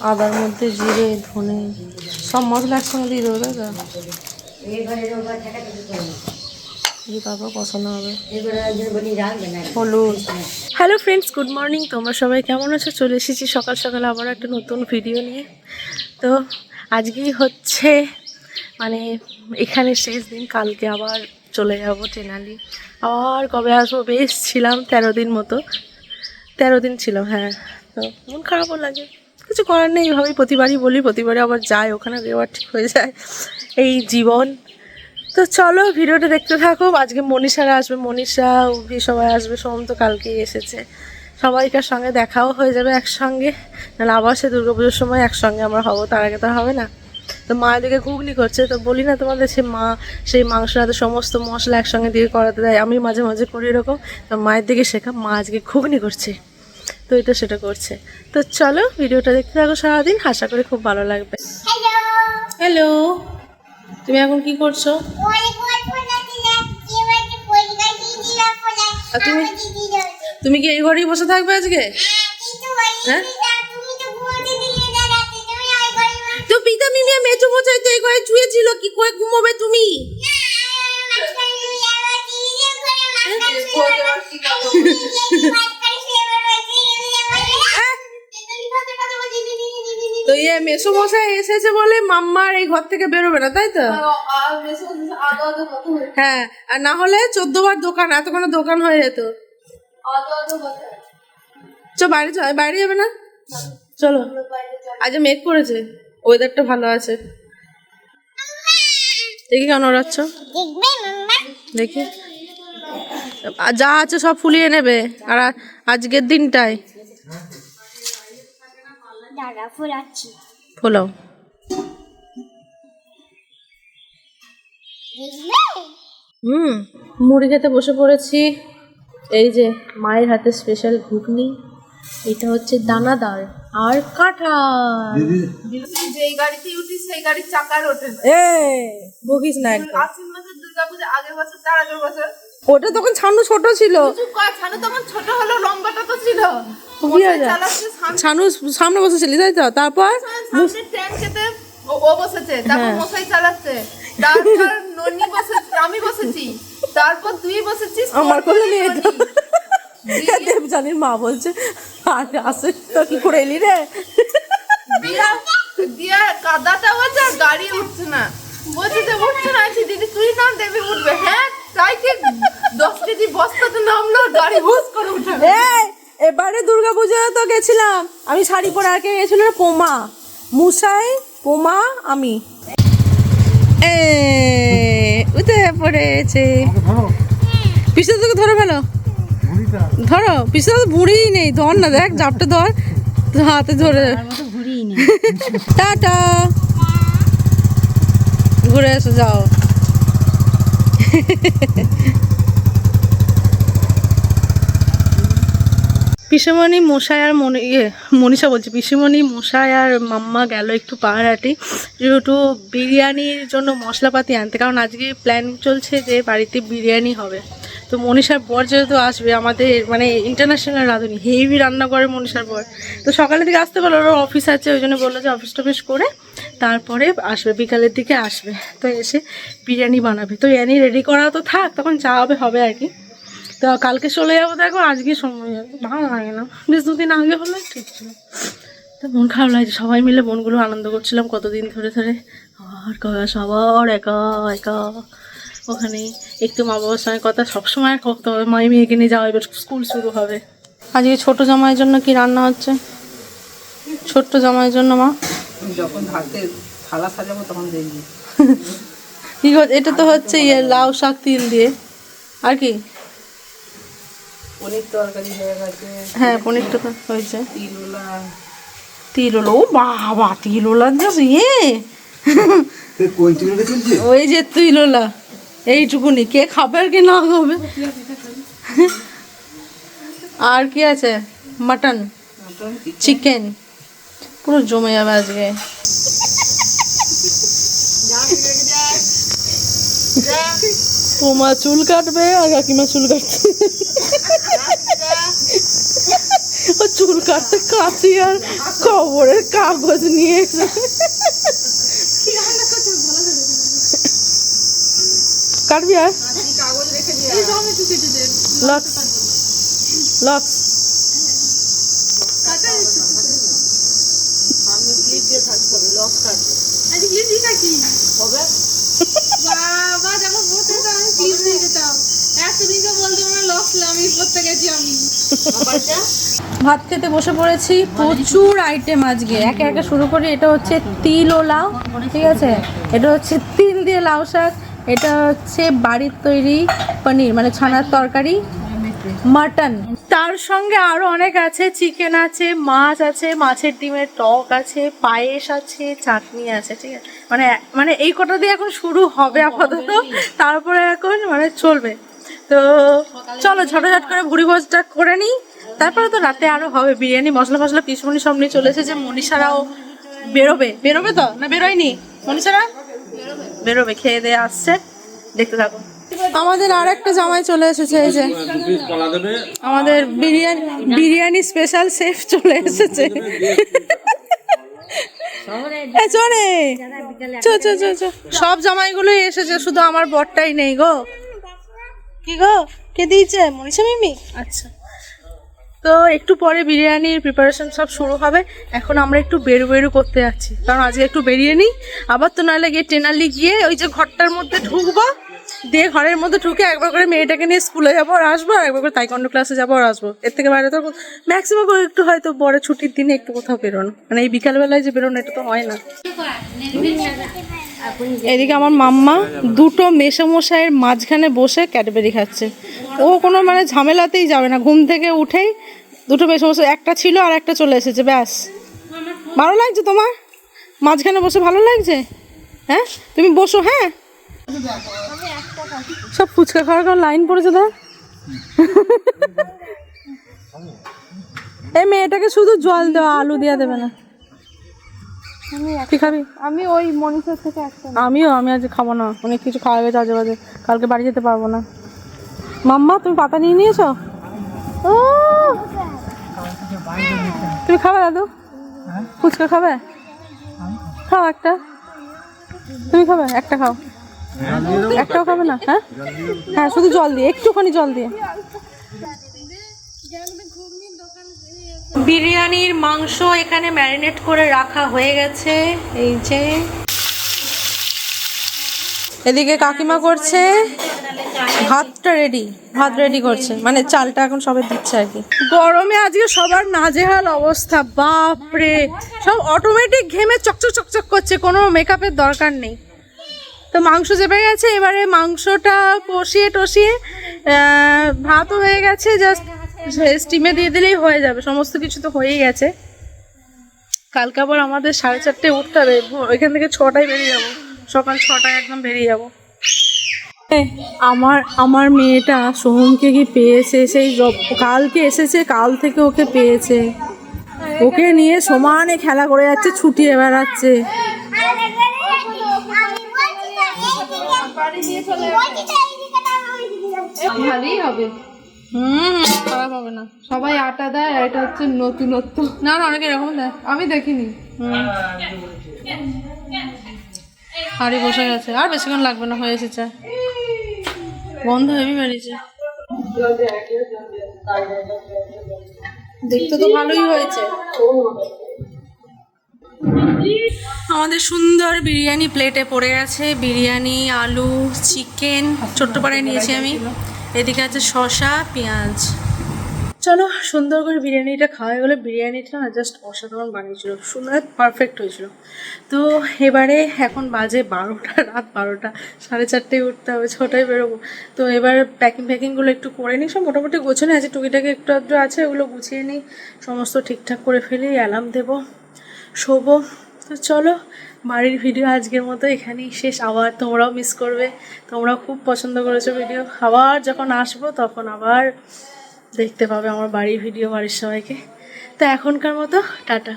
আদার মধ্যে জিরে, ধনে, সব মশলা একসঙ্গে দিয়ে দেবো তারপর কষানো হবে। Hello friends, good morning. তোমরা সবাই কেমন আছো? চলে এসেছি সকাল সকাল আবার একটা নতুন ভিডিও নিয়ে। তো আজকেই হচ্ছে মানে এখানে শেষ দিন, কালকে আবার চলে যাব টেনালি আবার কবে আসব? বেশ, ছিলাম তেরো দিন মতো। তেরো দিন ছিলাম হ্যাঁ। তো মন খারাপও লাগে। কিছু করার নেই এইভাবেই প্রতিবারই বলি প্রতিবারে আবার যায় ওখানে দেওয়ার ঠিক হয়ে যায়। এই জীবন। তো চলো ভিডিওটা দেখতে থাকো। আজকে মনীষারা আসবে, মনীষা উভি সবাই আসবে, সোম তো কালকেই এসেছে। সবাইকার সঙ্গে দেখাও হয়ে যাবে একসঙ্গে। নাহলে আবার সে দুর্গাপুজোর সময় একসঙ্গে আমরা হব, তার আগে তো হবে না। তো মা এদিকে ঘুগনি করছে, তো বলি না তোমাদের সে মা, সেই মাংসটাতে সমস্ত মশলা একসঙ্গে দিয়ে করাতে দেয়। আমি মাঝে মাঝে করি এরকম, তো মায়ের দিকে শেখা, মা আজকে ঘুগনি করছে। তো এটা সেটা করছে। তো চলো ভিডিওটা দেখতে থাকো সারাদিন আশা করি খুব ভালো লাগবে। হ্যালো তুমি এখন কি করছ? তুমি তুমি কি এই ঘরেই বসে থাকবে আজকে? হ্যাঁ তো পিতা মিমিয়া মেচো মশাই তো এই ঘরে কি করে ঘুমোবে তুমি? তো ইয়ে মেসো মশাই এসেছে বলে মাম্মার এই ঘর থেকে বেরোবে না তাই তো? হ্যাঁ আর না হলে চোদ্দ বার দোকান এতক্ষণ দোকান হয়ে যেত। চ বাইরে চ বাইরে যাবে না? চলো। আজ মেঘ করেছে ওয়েদারটা ভালো আছে। দেখি কেন ওড়াচ্ছ দেখি। যা আছে সব ফুলিয়ে নেবে আর আজকের দিনটায়। দাদা ফোলাচ্ছি ফোলাও। হুম মুড়ি খেতে বসে পড়েছি। এই যে মায়ের হাতে স্পেশাল ঘুগনি এটা হচ্ছে দানাদার আর কাঁঠাল। যেই গাড়িতে উঠি সেই গাড়ির চাকার ওঠে। এ বকিস না একদম। আশ্বিন মাসের দুর্গাপূজা আগের বছর তার আগের বছর। ওটা তখন ছানু ছোট ছিল। ছানু তখন ছোট হলেও লম্বাটা তো ছিল। তো কি হয়েছে? চালাচ্ছে সামনে ছানু সামনে বসেছিলি তাই তো? তারপর ও- ও বসেছে তারপর হ্যাঁ। মশাই চালাচ্ছে। তারপর ননি বসেছে আমি বসেছি। তারপর তুই বসেছিস আমার কোলে নিয়ে তো দেবজানির মা বলছে আর আসে তো কি করে এলি রে? দিয়া কাদাটা বলছে আর গাড়ি উঠছে না। বলছে যে উঠছে না। আছি দিদি তুই নাম দেখবি উঠবে। হ্যাঁ তাই কি? দশ কেজি বস্তাতে নামলো গাড়ি হুস করে উঠে এবারে দুর্গা পুজোয় তো গেছিলাম। আমি শাড়ি পরে আগে গেছিল পোমা। মুসাই, পোমা, আমি। উঠে পড়েছে। পিছনে তোকে ধরে ফেলো ধরো পিছনে তো ভুঁড়ি নেই, ধর না, দেখ, জাপটা ধর। হাতে ধরে। টাটা। ঘুরে এসে, যাও। পিসেমণি মশাই আর মনি ইয়ে মনীষা বলছি, পিসেমণি মশাই আর মাম্মা গেল একটু পাহাড়াটি যেহেতু বিরিয়ানির জন্য মশলাপাতি আনতে, কারণ আজকে প্ল্যান চলছে যে বাড়িতে বিরিয়ানি হবে। তো মনীষার বর যেহেতু আসবে, আমাদের মানে ইন্টারন্যাশনাল রাঁধুনি হেভি রান্না করে মনীষার বর। তো সকালের দিকে আসতে পারল ওর অফিস আছে, ওই জন্য বলল যে অফিস টফিস করে তারপরে আসবে, বিকালের দিকে আসবে। তো এসে বিরিয়ানি বানাবে। তো বিরিয়ানি রেডি করা তো থাক, তখন যা হবে হবে আর কি। তো কালকে চলে যাব দেখো আজকে সময়। ভালো লাগে না। বেশ দুদিন আগে হলে ঠিক ছিল। তো মন খারাপ লাগছে সবাই মিলে মনগুলো আনন্দ করছিলাম কতদিন ধরে ধরে। আর ক- সবার একা একা। ওখানে একটু মা বাবার সঙ্গে কথা সবসময় করতে হবে মাই মেয়েকে নিয়ে যাওয়া এবার স্কুল শুরু হবে। আজকে ছোট জামাইয়ের জন্য কি রান্না হচ্ছে? ছোট্ট জামাইয়ের জন্য মা? যখন হাতে থালা সাজাবো তখন দেখবি। কি? এটা তো হচ্ছে ইয়ে লাউ শাক তিল দিয়ে। আর কি? তরকারি হয়ে গেছে। হ্যাঁ পনিরটা তো হয়েছে। তিলোলা। তিল হলো ও বাবা ইয়ে ওই যে তিলওলা এইটুকুনি কে খাবে আর কি না খাবে? আর কি আছে? মাটন চিকেন পুরো জমে যাবে আজকে। তোমার চুল কাটবে আর কাকিমা চুল চুল কাটতে কাঁচি আর খবরের কাগজ নিয়ে। এসে কাটবি আর? লক্স। লক্স। বাবা যখন বলতে আমি ক্লিপ দিয়ে যেতাম একদিনকে বলতে আমার লস আমি করতে গেছি আমি। ভাত খেতে বসে পড়েছি। প্রচুর আইটেম আজকে। একে একে শুরু করি। এটা হচ্ছে তিল ও লাউ, ঠিক আছে? এটা হচ্ছে তিল দিয়ে লাউ শাক। এটা হচ্ছে বাড়ির তৈরি পনির মানে ছানার তরকারি, মাটন। তার সঙ্গে আরও অনেক আছে। চিকেন আছে, মাছ আছে, মাছের ডিমের টক আছে, পায়েস আছে, চাটনি আছে, ঠিক আছে? মানে মানে এই কটা দিয়ে এখন শুরু হবে আপাতত। তারপরে এখন মানে চলবে। তো চলো, ঝটঝট করে ভুড়ি ভোজটা করে নিই। তারপরে তো রাতে আরও হবে, বিরিয়ানি, মশলা ফসলা পিসমনি সব নিয়ে চলে এসেছে। মনীষারাও বেরোবে। বেরোবে তো? না বেরোয়নি? মনীষারা? বেরোবে, খেয়ে দিয়ে আসছে। দেখতে থাকো। আমাদের আর একটা জামাই চলে এসেছে, এই যে। আমাদের বিরিয়ানি বিরিয়ানি স্পেশাল শেফ চলে এসেছে। সব জামাইগুলোই এসেছে, শুধু আমার বরটাই নেই গো। কি গো? কে দিয়েছে? মনীষা মিমি? আচ্ছা। তো একটু পরে বিরিয়ানির প্রিপারেশন সব শুরু হবে। এখন আমরা একটু বেরু বেরু করতে যাচ্ছি। কারণ আজকে একটু বেরিয়ে নিই। আবার তো নাহলে গিয়ে টেনালি গিয়ে ওই যে ঘরটার মধ্যে ঢুকবো। দিয়ে ঘরের মধ্যে ঢুকে একবার করে মেয়েটাকে নিয়ে স্কুলে যাব আর আসব আর একবার করে তাইকন্ড ক্লাসে যাব আর আসব। এর থেকে বাইরে তো ম্যাক্সিমাম একটু হয়তো বড় ছুটির দিনে একটু কোথাও বেরোনো। মানে এই বিকালবেলায় যে বেরোনো এটা তো হয় না। এদিকে আমার মাম্মা দুটো মেসমশাইয়ের মাঝখানে বসে ক্যাডবেরি খাচ্ছে। ও কোনো মানে ঝামেলাতেই যাবে না। ঘুম থেকে উঠেই দুটো মেসমশাই একটা ছিল আর একটা চলে এসেছে, ব্যাস। ভালো লাগছে তোমার? মাঝখানে বসে ভালো লাগছে? হ্যাঁ? তুমি বসো হ্যাঁ? সব ফুচকা খাওয়ার কোনো লাইন পড়েছে দা এই মেয়েটাকে শুধু জল দেওয়া, আলু দেওয়া দেবে না। তুই খাবি? আমি ওই মনীষের থেকে একটা আমিও আমি আজ খাব না। অনেক কিছু খাওয়া গেছে আজে বাজে। কালকে বাড়ি যেতে পারব না। মাম্মা তুমি পাতা নিয়ে নিয়েছো? ও! তুমি খাবে দাদু? ফুচকা খাবে? খাও একটা। তুমি খাবে? একটা খাও। একটাও খাবে না? হ্যাঁ? হ্যাঁ শুধু জল দিয়ে একটুখানি জল দিয়ে। বিরিয়ানির মাংস এখানে ম্যারিনেট করে রাখা হয়ে গেছে এই যে। এদিকে কাকিমা করছে ভাতটা রেডি ভাত রেডি করছে মানে চালটা এখন সবে দিচ্ছে আর কি। গরমে আজকে সবার নাজেহাল অবস্থা বাপরে। সব অটোমেটিক ঘেমে চকচক চকচক করছে কোনো মেকআপের দরকার নেই। তো মাংস চেপে গেছে এবারে মাংসটা কষিয়ে টষিয়ে ভাতও হয়ে গেছে জাস্ট স্টিমে দিয়ে দিলেই হয়ে যাবে সমস্ত কিছু তো হয়েই গেছে। কালকে আবার আমাদের সাড়ে চারটে উঠতে হবে ওইখান থেকে ছটায় বেরিয়ে যাব সকাল ছটায় একদম বেরিয়ে যাব। আমার আমার মেয়েটা সোহমকে কি পেয়েছে? সেই কালকে এসেছে কাল থেকে ওকে পেয়েছে। ওকে নিয়ে সমানে খেলা করে যাচ্ছে ছুটিয়ে বেড়াচ্ছে। ভালোই হবে। হুম খারাপ হবে না। সবাই আটা দেয় আর এটা হচ্ছে নতুনত্ব। না না অনেকে এরকম দেয়। আমি দেখিনি। হাড়ি বসে গেছে। আর বেশিক্ষণ লাগবে না হয়ে এসেছে। গন্ধ হেভি বেরিয়েছে। দেখতে তো ভালোই হয়েছে। আমাদের সুন্দর বিরিয়ানি প্লেটে পড়ে গেছে। বিরিয়ানি আলু চিকেন ছোট্ট পাড়ায় নিয়েছি আমি। এদিকে আছে শসা, পেঁয়াজ। চলো, সুন্দর করে বিরিয়ানিটা খাওয়া গেলো। বিরিয়ানিটা না জাস্ট অসাধারণ বানিয়েছিল। সুন্দর পারফেক্ট হয়েছিল। তো এবারে এখন বাজে বারোটা, রাত বারোটা। সাড়ে চারটেয় উঠতে হবে, ছটায় বেরোবো। তো এবার প্যাকিং ফ্যাকিংগুলো একটু করে নিই। সব মোটামুটি গোছানো আছে। টুকিটাকি একটু আধটু আছে, ওগুলো গুছিয়ে নিই। সমস্ত ঠিকঠাক করে ফেলি অ্যালার্ম দেবো, শোবো। তো চলো বাড়ির ভিডিও আজকের মতো এখানেই শেষ। আবার তোমরাও মিস করবে। তোমরাও খুব পছন্দ করেছ ভিডিও আবার যখন আসব, তখন আবার দেখতে পাবে আমার বাড়ির ভিডিও বাড়ির সবাইকে। তো এখনকার মতো, টাটা।